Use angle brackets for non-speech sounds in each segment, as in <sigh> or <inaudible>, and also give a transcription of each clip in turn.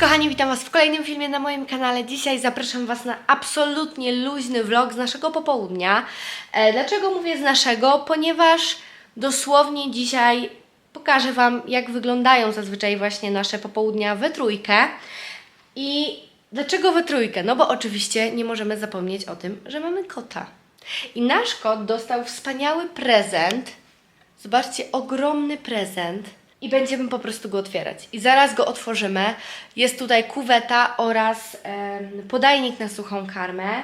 kochani, witam Was w kolejnym filmie na moim kanale. Dzisiaj zapraszam Was na absolutnie luźny vlog z naszego popołudnia. E, dlaczego mówię z naszego? Ponieważ dosłownie dzisiaj pokażę Wam, jak wyglądają zazwyczaj właśnie nasze popołudnia we trójkę. I dlaczego we trójkę? No bo oczywiście nie możemy zapomnieć o tym, że mamy kota. I nasz kot dostał wspaniały prezent. Zobaczcie, ogromny prezent. I będziemy po prostu go otwierać. I zaraz go otworzymy. Jest tutaj kuweta oraz podajnik na suchą karmę.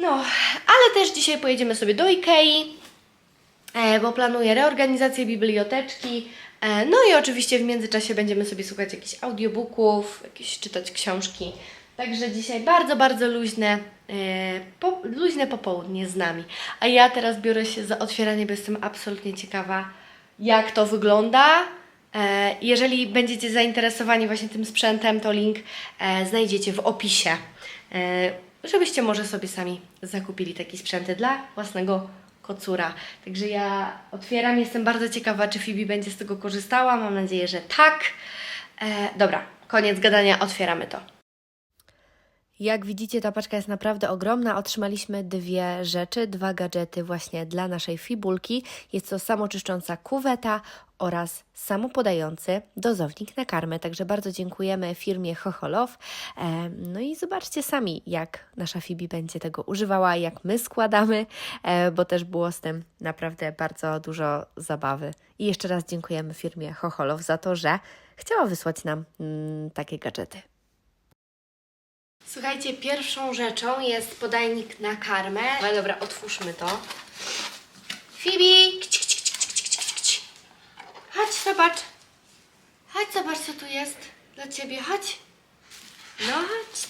No, ale też dzisiaj pojedziemy sobie do Ikei, e, bo planuję reorganizację biblioteczki. E, no i oczywiście w międzyczasie będziemy sobie słuchać jakichś audiobooków, jakieś czytać książki. Także dzisiaj bardzo, bardzo luźne, e, po, luźne popołudnie z nami. A ja teraz biorę się za otwieranie, bo jestem absolutnie ciekawa, jak to wygląda. E, Jeżeli będziecie zainteresowani właśnie tym sprzętem, to link e, znajdziecie w opisie, e, żebyście może sobie sami zakupili takie sprzęty dla własnego kocura. Także ja otwieram, jestem bardzo ciekawa, czy Fibi będzie z tego korzystała. Mam nadzieję, że tak. Dobra, koniec gadania, otwieramy to. Jak widzicie, ta paczka jest naprawdę ogromna. Otrzymaliśmy dwie rzeczy, dwa gadżety właśnie dla naszej fibulki. Jest to samoczyszcząca kuweta oraz samopodający dozownik na karmę. Także bardzo dziękujemy firmie Chocholow. E, No i zobaczcie sami, jak nasza Fibi będzie tego używała, jak my składamy, e, bo też było z tym naprawdę bardzo dużo zabawy. I jeszcze raz dziękujemy firmie Chocholow za to, że chciała wysłać nam mm, takie gadżety. Słuchajcie, pierwszą rzeczą jest podajnik na karmę. Ale dobra, otwórzmy to. Fibi! Chodź, zobacz. Chodź, zobacz, co tu jest dla ciebie. Chodź. No, chodź.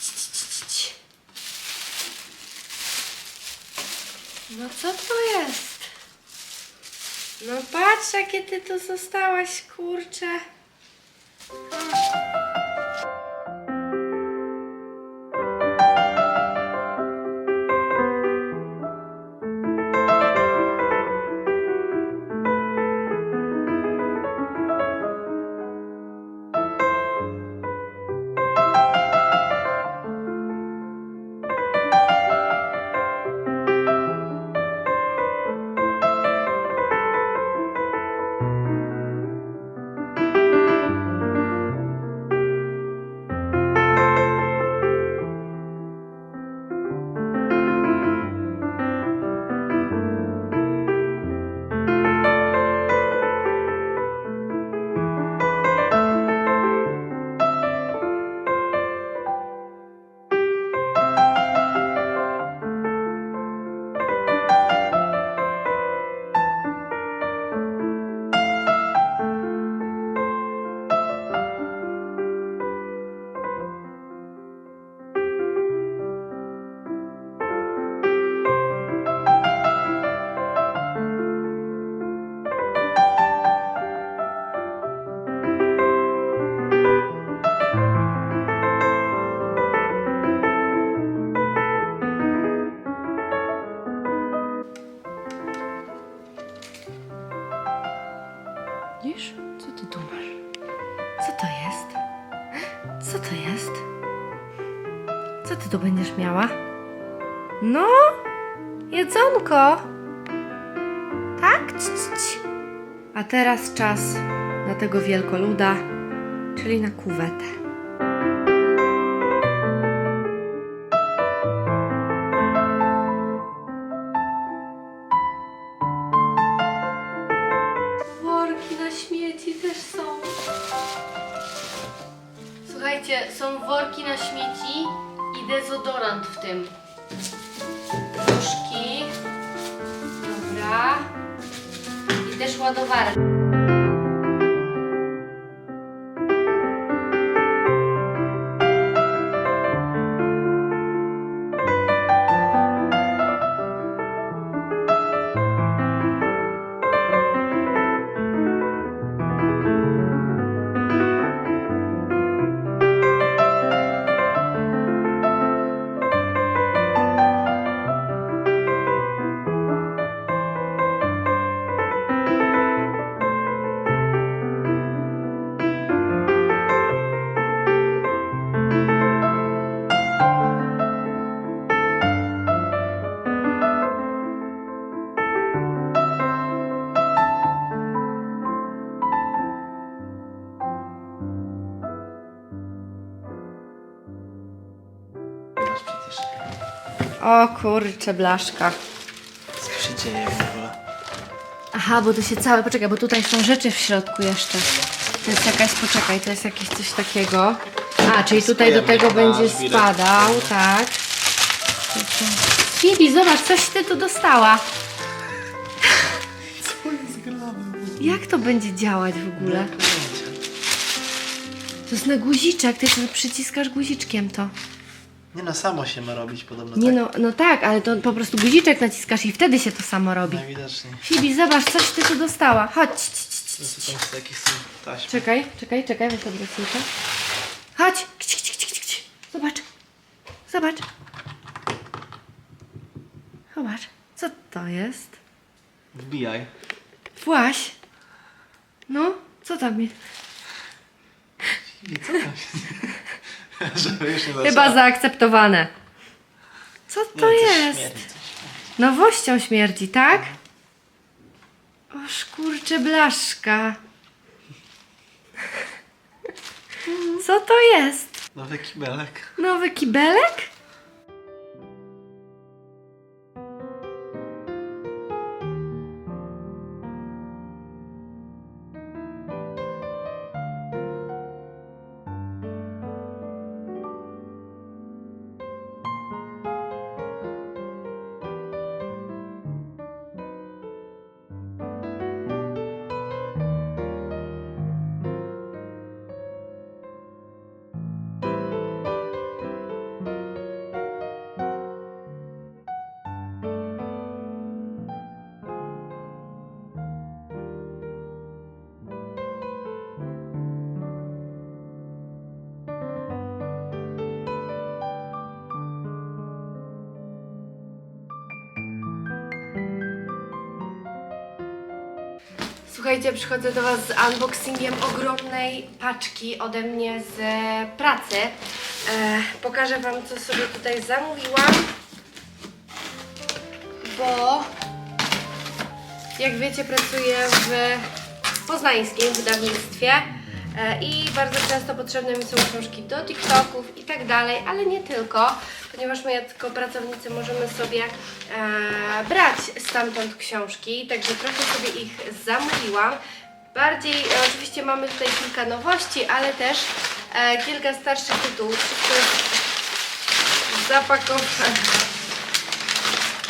No, co to jest? No, patrz, jakie ty tu zostałaś, kurczę. To jest? Co to jest? Co ty tu będziesz miała? No? Jedzonko! Tak? Cii, cii. A teraz czas na tego wielkoluda, czyli na kuwetę. I też ładowarka. O kurczę, blaszka. Co się dzieje w ogóle? Aha, bo to się całe, poczekaj, bo tutaj są rzeczy w środku jeszcze. To jest jakaś, poczekaj, to jest jakieś coś takiego. A, czyli tutaj do tego będzie spadał, tak. Fibi, zobacz, coś ty tu dostała. Co jest grane? Jak to będzie działać w ogóle? To jest na guziczek, ty tu przyciskasz guziczkiem to. Nie no, samo się ma robić podobno Nie tak. no, no tak, ale to po prostu guziczek naciskasz i wtedy się to samo robi. Najwidoczniej. Fibi, zobacz, coś ty tu dostała. Chodź. jakieś taśmy. Czekaj, czekaj, czekaj, weź silkę. Chodź! Kć, kć, kć, kć, kć. Zobacz. Zobacz. Zobacz. Co to jest? Wbijaj. Właś. No, co tam jest? I co tam się <laughs> Żeby już nie Chyba zaakceptowane. Co Nie, to coś jest? śmierdzi, coś. Nowością śmierdzi, tak? Oż kurczę blaszka. Co to jest? Nowy kibelek. Nowy kibelek? Słuchajcie, przychodzę do Was z unboxingiem ogromnej paczki ode mnie z pracy. E, pokażę Wam, co sobie tutaj zamówiłam, bo jak wiecie, pracuję w poznańskim wydawnictwie e, i bardzo często potrzebne mi są książki do TikToków i tak dalej, ale nie tylko, ponieważ my jako pracownicy możemy sobie e, brać stamtąd książki, także trochę sobie ich zamówiłam. Bardziej, e, oczywiście mamy tutaj kilka nowości, ale też e, kilka starszych tytułów. Jest zapakowane.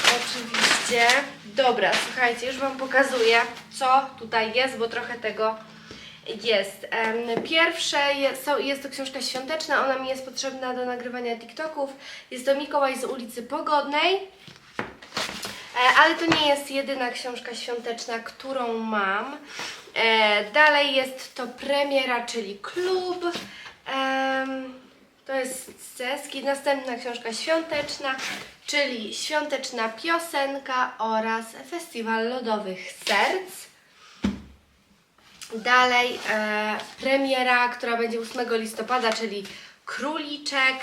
Oczywiście. Dobra, słuchajcie, już Wam pokazuję, co tutaj jest, bo trochę tego jest. Pierwsze jest, jest to książka świąteczna, ona mi jest potrzebna do nagrywania TikToków. Jest to Mikołaj z ulicy Pogodnej. E, Ale to nie jest jedyna książka świąteczna, którą mam. E, Dalej jest to premiera, czyli klub. To jest Ceski. Następna książka świąteczna, czyli świąteczna piosenka oraz Festiwal Lodowych Serc. Dalej e, premiera, która będzie 8 listopada, czyli Króliczek.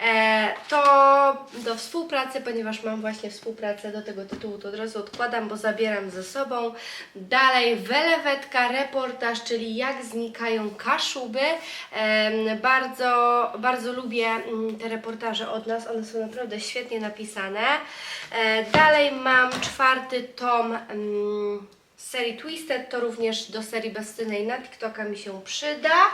E, to do współpracy, ponieważ mam właśnie współpracę do tego tytułu, to od razu odkładam, bo zabieram ze sobą. Dalej Welewetka, reportaż, czyli jak znikają kaszuby. Em, bardzo, bardzo lubię mm, te reportaże od nas, one są naprawdę świetnie napisane. E, dalej mam czwarty tom. mm, serii Twisted, to również do serii Bestynej na TikToka mi się przyda.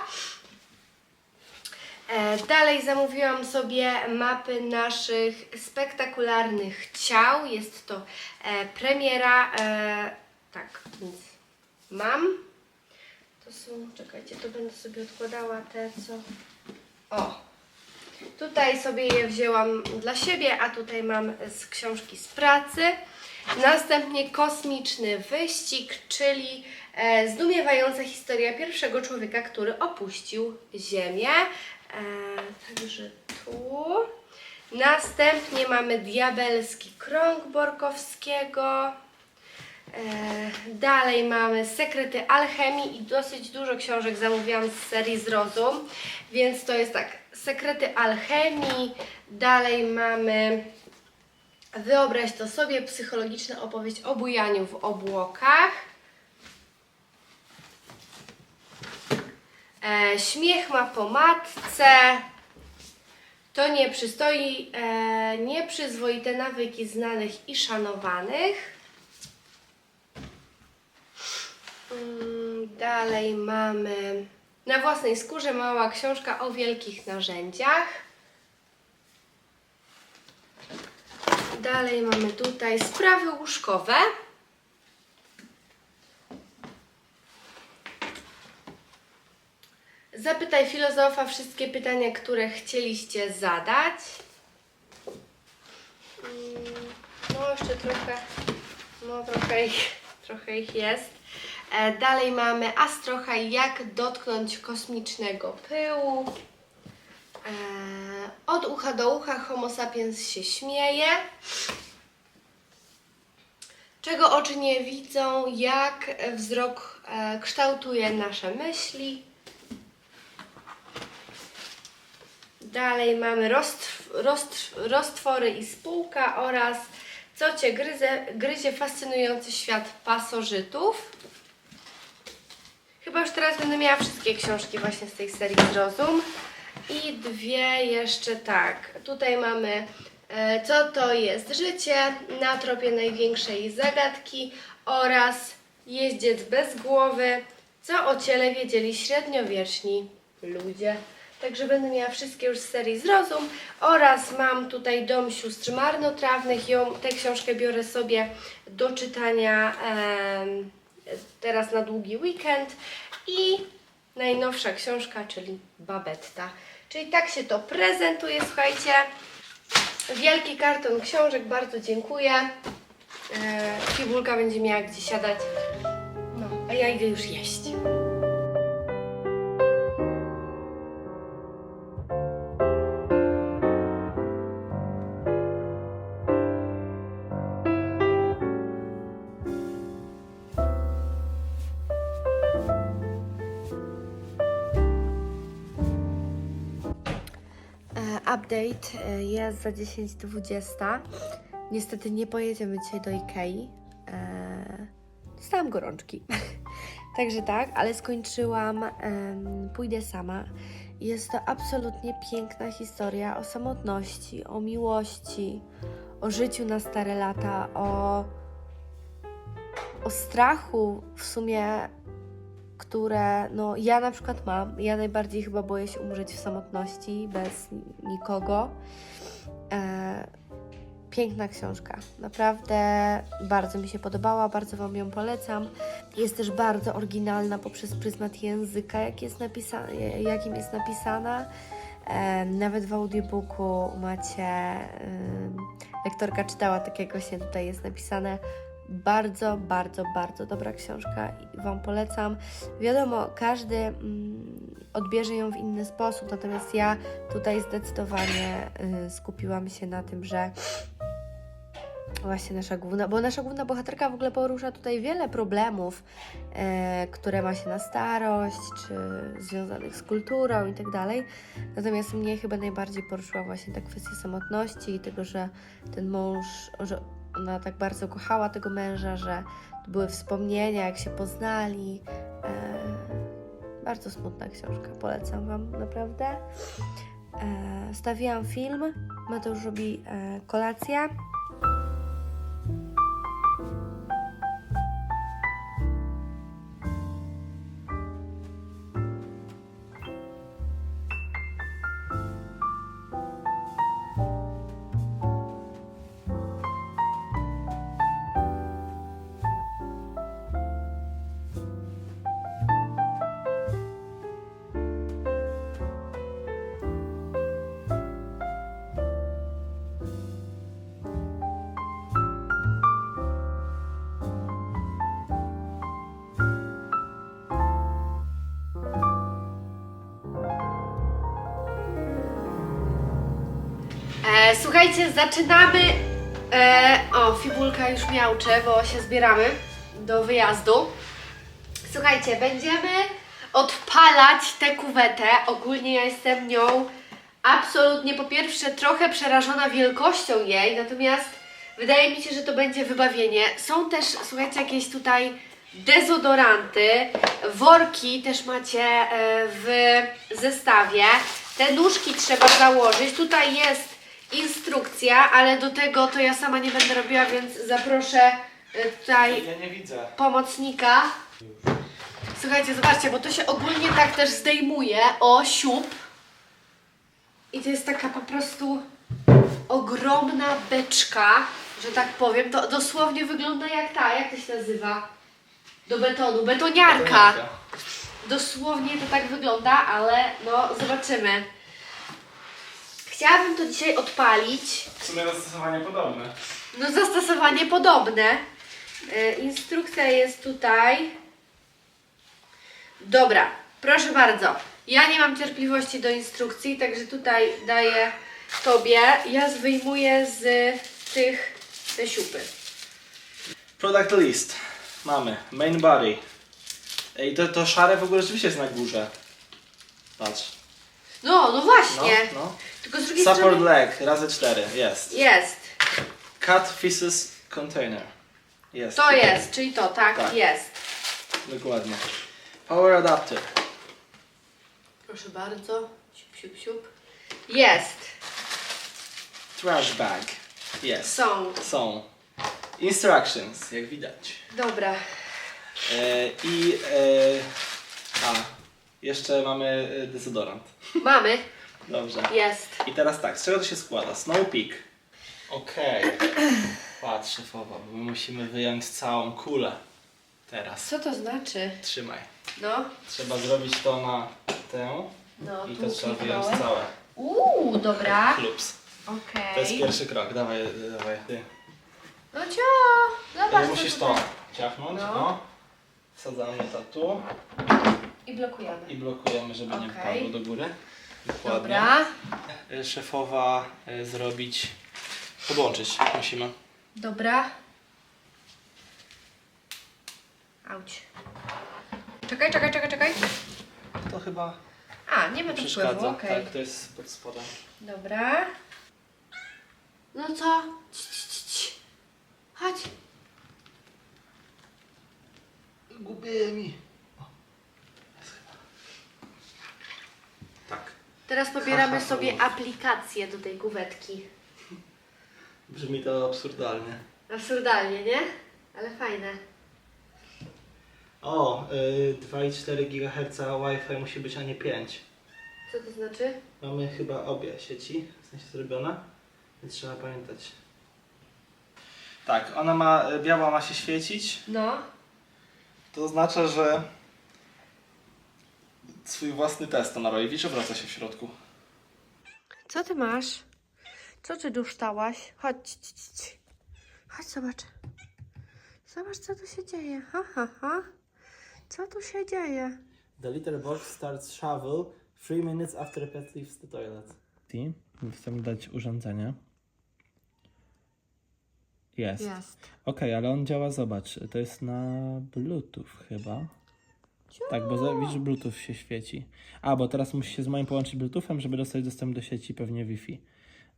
E, Dalej zamówiłam sobie mapy naszych spektakularnych ciał. Jest to e, premiera. E, tak, więc mam. To są, czekajcie, to będę sobie odkładała te, co. O! Tutaj sobie je wzięłam dla siebie, a tutaj mam z książki z pracy. Następnie kosmiczny wyścig, czyli e, zdumiewająca historia pierwszego człowieka, który opuścił Ziemię. E, także tu. Następnie mamy diabelski krąg Borkowskiego. E, dalej mamy Sekrety Alchemii i dosyć dużo książek zamówiłam z serii Zrozum, więc to jest tak, Sekrety Alchemii, dalej mamy Wyobraź to sobie, psychologiczna opowieść o bujaniu w obłokach. E, śmiech ma po matce. To nie przystoi, e, nieprzyzwoite nawyki znanych i szanowanych. Mm, Dalej mamy na własnej skórze mała książka o wielkich narzędziach. Dalej mamy tutaj sprawy łóżkowe. Zapytaj filozofa wszystkie pytania, które chcieliście zadać. Mm, No, jeszcze trochę, no trochę ich, <laughs> trochę ich jest. E, dalej mamy Astrocha, jak dotknąć kosmicznego pyłu. E, od ucha do ucha Homo sapiens się śmieje. Czego oczy nie widzą, jak wzrok e, kształtuje nasze myśli. Dalej mamy roztw, roztw, roztwory i spółka oraz co Cię gryzie, gryzie fascynujący świat pasożytów. Chyba już teraz będę miała wszystkie książki właśnie z tej serii Zrozum. I dwie jeszcze tak. Tutaj mamy e, co to jest życie na tropie największej zagadki oraz jeździec bez głowy, co o ciele wiedzieli średniowieczni ludzie. Także będę miała wszystkie już z serii Zrozum oraz mam tutaj Dom Sióstr Marnotrawnych. Ją, tę książkę biorę sobie do czytania em, teraz na długi weekend i najnowsza książka, czyli Babetta. Czyli tak się to prezentuje, słuchajcie. Wielki karton książek, bardzo dziękuję. E, Fibulka będzie miała gdzie siadać. No, a ja idę już jeść. Update e, jest za 10.20. Niestety nie pojedziemy dzisiaj do Ikei. E, Dostałam gorączki. <laughs> Także tak, ale skończyłam. Pójdę sama. Jest to absolutnie piękna historia o samotności, o miłości, o życiu na stare lata, o, o strachu w sumie które no, ja na przykład mam. Ja najbardziej chyba boję się umrzeć w samotności, bez nikogo. E, piękna książka. Naprawdę bardzo mi się podobała, bardzo Wam ją polecam. Jest też bardzo oryginalna poprzez pryzmat języka, jak jest jakim jest napisana. E, nawet w audiobooku macie, lektorka czytała, tak jak właśnie tutaj jest napisane. Bardzo, bardzo, bardzo dobra książka i Wam polecam. Wiadomo, każdy mm, odbierze ją w inny sposób, natomiast ja tutaj zdecydowanie y, skupiłam się na tym, że właśnie nasza główna, bo nasza główna bohaterka w ogóle porusza tutaj wiele problemów, e, które ma się na starość, czy związanych z kulturą i tak dalej. Natomiast mnie chyba najbardziej poruszyła właśnie ta kwestia samotności i tego, że ten mąż, że ona tak bardzo kochała tego męża, że były wspomnienia, jak się poznali. E, bardzo smutna książka, polecam Wam naprawdę. E, stawiłam film, Mateusz robi e, kolację. Słuchajcie, zaczynamy. E, o, Fibulka już miałcze, bo się zbieramy do wyjazdu. Słuchajcie, będziemy odpalać tę kuwetę. Ogólnie ja jestem nią absolutnie po pierwsze trochę przerażona wielkością jej, natomiast wydaje mi się, że to będzie wybawienie. Są też, słuchajcie, jakieś tutaj dezodoranty, worki też macie e, w zestawie. Te nóżki trzeba założyć. Tutaj jest instrukcja, ale do tego to ja sama nie będę robiła, więc zaproszę y, tutaj Ja nie widzę. pomocnika. Słuchajcie, zobaczcie, bo to się ogólnie tak też zdejmuje. O, siup. I to jest taka po prostu ogromna beczka, że tak powiem. To dosłownie wygląda jak ta, jak to się nazywa? Do betonu, betoniarka. Dosłownie to tak wygląda, ale no zobaczymy. Chciałabym to dzisiaj odpalić. W sumie zastosowanie podobne. No zastosowanie podobne. E, instrukcja jest tutaj. Dobra, proszę bardzo. Ja nie mam cierpliwości do instrukcji, także tutaj daję Tobie. Ja wyjmuję z tych te siupy. Product list. Mamy main body. Ej, to, to szare w ogóle rzeczywiście jest na górze. Patrz. No, no No, właśnie. no. Tylko z drugiej Support strony leg, razy 4, jest. jest. Cut feces container. Jest. To tutaj. jest, czyli to, tak, Tak. jest. Dokładnie. Power adapter. Proszę bardzo. Siup, siup, siup. Jest. Trash bag. Jest. Są. Są. Instructions, jak widać. Dobra. E, I e, a, jeszcze mamy e, dezodorant. Mamy. Dobrze. Jest. I teraz tak, z czego to się składa? Snow Peak. Okej. Patrz szefowa, bo my musimy wyjąć całą kulę. Teraz. Co to znaczy? Trzymaj. No. Trzeba zrobić to na tę No, i tu to trzeba wyjąć kliknąłem. całe. Uuu, dobra. Klups. Okej. To jest pierwszy krok. Dawaj, dawaj. Ty. No cio, zobacz co musisz tutaj. to ciachnąć. No. No. Wsadzamy to tu I blokujemy. i blokujemy, żeby nie Okej. wpadło do góry. Dokładnie. Dobra. E, Szefowa e, zrobić. Podłączyć musimy. Dobra. Auć. Czekaj, czekaj, czekaj, czekaj. To chyba A, nie ma tu wpływu, przeszkadza. okej. Tak, to jest pod spodem. Dobra. No co? Ci, ci, ci, ci. Chodź. Gubię mi. O, jest chyba. Tak. Teraz pobieramy sobie aplikację do tej kuwetki. Brzmi to absurdalnie. Absurdalnie, nie? Ale fajne. O, y, 2,4 GHz Wi-Fi musi być, a nie 5. Co to znaczy? Mamy chyba obie sieci, w sensie zrobione, więc trzeba pamiętać. Tak, ona ma, biała ma się świecić, No. to oznacza, że swój własny test naroi. Widzisz, obraca się w środku. Co ty masz? Co ty duształaś? Chodź, ci, ci, ci. chodź zobacz. Zobacz co tu się dzieje. Ha, ha, ha. Co tu się dzieje? The litter box starts shovel 3 minutes after pet leaves the toilet. Chcemy dać urządzenie. Jest. Jest. Okej, ale on działa, zobacz, to jest na Bluetooth chyba. Tak, bo za- widzisz, Bluetooth się świeci. A, bo teraz musi się z moim połączyć Bluetoothem, żeby dostać dostęp do sieci, pewnie Wi-Fi.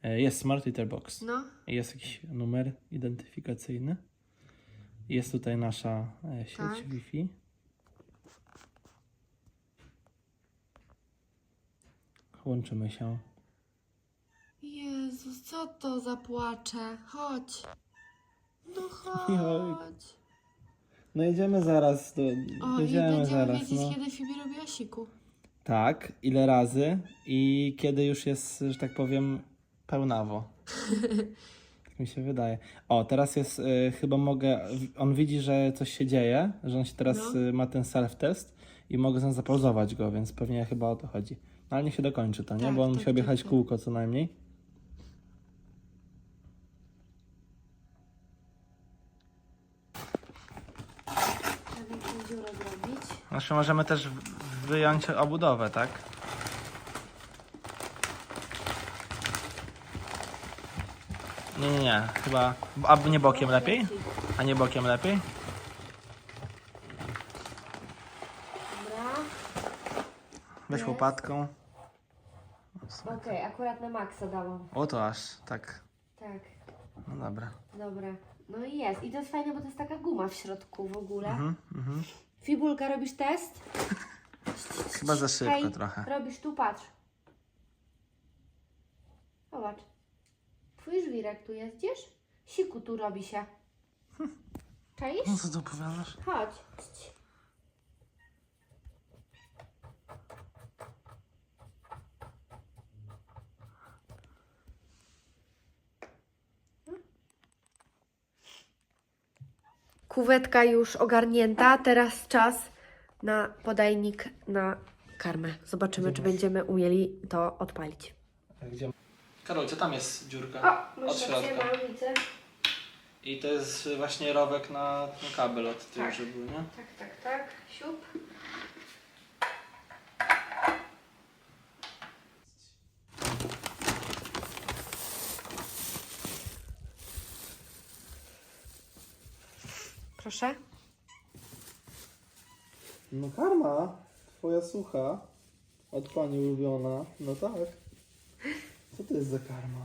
E, Jest Smart Meter Box. No. Jest jakiś numer identyfikacyjny. Jest tutaj nasza e, sieć Tak. Wi-Fi. Łączymy się. Jezus, co to za płacze? Chodź. No chodź. No jedziemy zaraz do... O, i jedziemy będziemy zaraz, wiedzieć, no. kiedy Fibi robiła siku. Tak, ile razy i kiedy już jest, że tak powiem, pełnawo. tak <laughs> mi się wydaje. O, teraz jest, y, chyba mogę, on widzi, że coś się dzieje, że on się teraz No. y, ma ten self-test i mogę zaraz zapauzować go, więc pewnie chyba o to chodzi. No ale niech się dokończy to, nie? Tak, Bo on tak, musi objechać tak, tak. kółko co najmniej. Trzeba tę dziurę zrobić. Znaczy możemy też wyjąć obudowę, tak? Nie, nie, nie, chyba, a nie bokiem lepiej? A nie bokiem lepiej? Dobra. Weź Jest. łopatką. Okej, akurat na maksa dałam. O to aż, tak. Tak, No dobra. dobra. No i jest. I to jest fajne, bo to jest taka guma w środku w ogóle. Mhm, mhm. Fibulka, robisz test? <laughs> Chyba za szybko Hej, trochę. robisz tu, patrz. Zobacz. Twój żwirek tu jest, gdzieś? Siku tu robi się. Czaisz? No co tu opowiadasz? Chodź. Kuwetka już ogarnięta, teraz czas na podajnik na karmę. Zobaczymy, czy będziemy umieli to odpalić. Gdzie? Karolcie, tam jest dziurka O, od środka. widzę. I to jest właśnie rowek na, na kabel od tyłu, Tak. żeby, nie? Tak, tak, tak. Siup. Proszę. No karma, twoja sucha, od pani ulubiona, no tak. Co to jest za karma?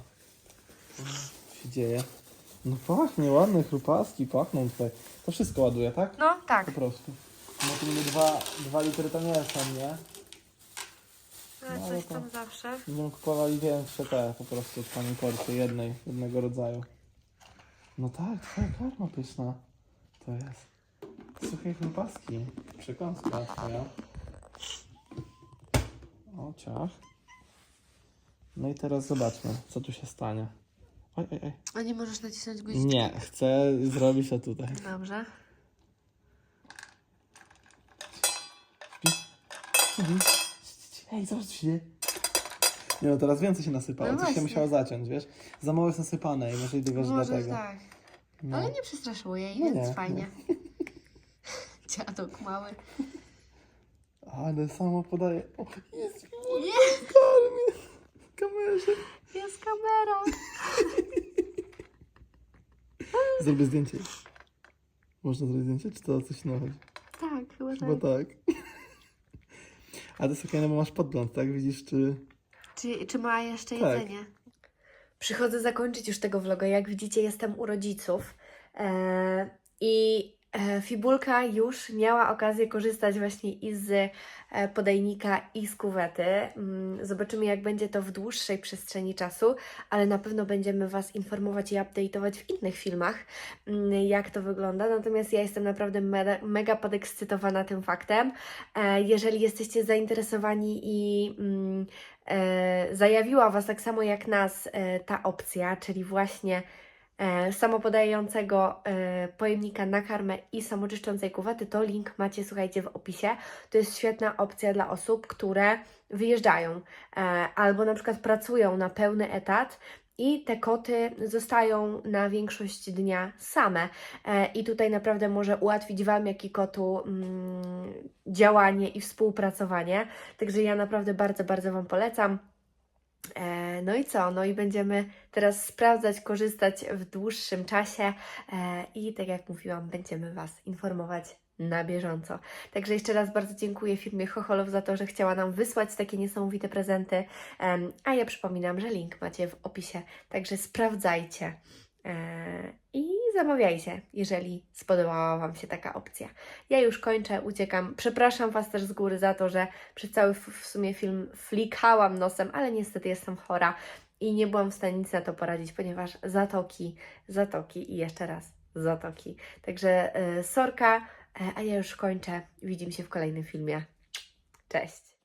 Co się dzieje? No pachnie, ładne chrupaski, pachną tutaj. To wszystko ładuje, tak? No, tak. Po prostu. No to mnie dwa, dwa litry to nie są, nie? Ale No, ale coś to- tam zawsze. Będziemy kupowali większe te po prostu od pani porty, jednej, jednego rodzaju. No tak, twoja karma pyszna. To jest. Suche chrupaski. Przekąska twoja. O, ciach. No i teraz zobaczmy, co tu się stanie. Oj, oj, oj. A nie możesz nacisnąć guziczki? Nie, chcę zrobić to tutaj. Dobrze. Mhm. Ej, zobacz co się dzieje. Nie no, teraz więcej się nasypało. No Coś się właśnie. musiało zaciąć, wiesz? Za mało jest nasypane i że Może dlatego. tak. No. Ale nie przestraszyło jej, No więc nie, fajnie. <laughs> Dziadok mały. Ale samo podaje. O, jest Nie, karmie. W kamerze. jest kamera. <laughs> Zrobię zdjęcie. Można zrobić zdjęcie, czy to coś chodzi? Tak, chyba Chyba tak. <laughs> A to jest okej, no bo masz podgląd, tak? Widzisz, czy... Czy, czy ma jeszcze Tak. jedzenie? Przychodzę zakończyć już tego vloga. Jak widzicie, jestem u rodziców e, i Fibulka już miała okazję korzystać właśnie i z e, podajnika, i z kuwety. Mm, Zobaczymy, jak będzie to w dłuższej przestrzeni czasu, ale na pewno będziemy Was informować i update'ować w innych filmach, mm, jak to wygląda. Natomiast ja jestem naprawdę mega, mega podekscytowana tym faktem. E, Jeżeli jesteście zainteresowani i mm, e, zajawiła Was tak samo jak nas e, ta opcja, czyli właśnie e, samopodającego e, pojemnika na karmę i samoczyszczącej kuwety, to link macie, słuchajcie, w opisie. To jest świetna opcja dla osób, które wyjeżdżają e, albo na przykład pracują na pełny etat i te koty zostają na większość dnia same. E, I tutaj naprawdę może ułatwić Wam, jak i kotu, mm, działanie i współpracowanie. Także ja naprawdę bardzo, bardzo Wam polecam. E, No i co? No i będziemy teraz sprawdzać, korzystać w dłuższym czasie e, i tak jak mówiłam, będziemy Was informować na bieżąco. Także jeszcze raz bardzo dziękuję firmie Chocholow za to, że chciała nam wysłać takie niesamowite prezenty. A ja przypominam, że link macie w opisie, także sprawdzajcie e, i zamawiajcie, jeżeli spodobała Wam się taka opcja. Ja już kończę, uciekam. Przepraszam Was też z góry za to, że przez cały w, sumie film flikałam nosem, ale niestety jestem chora i nie byłam w stanie nic na to poradzić, ponieważ zatoki, zatoki i jeszcze raz zatoki. Także e, sorka, e, a ja już kończę. Widzimy się w kolejnym filmie. Cześć!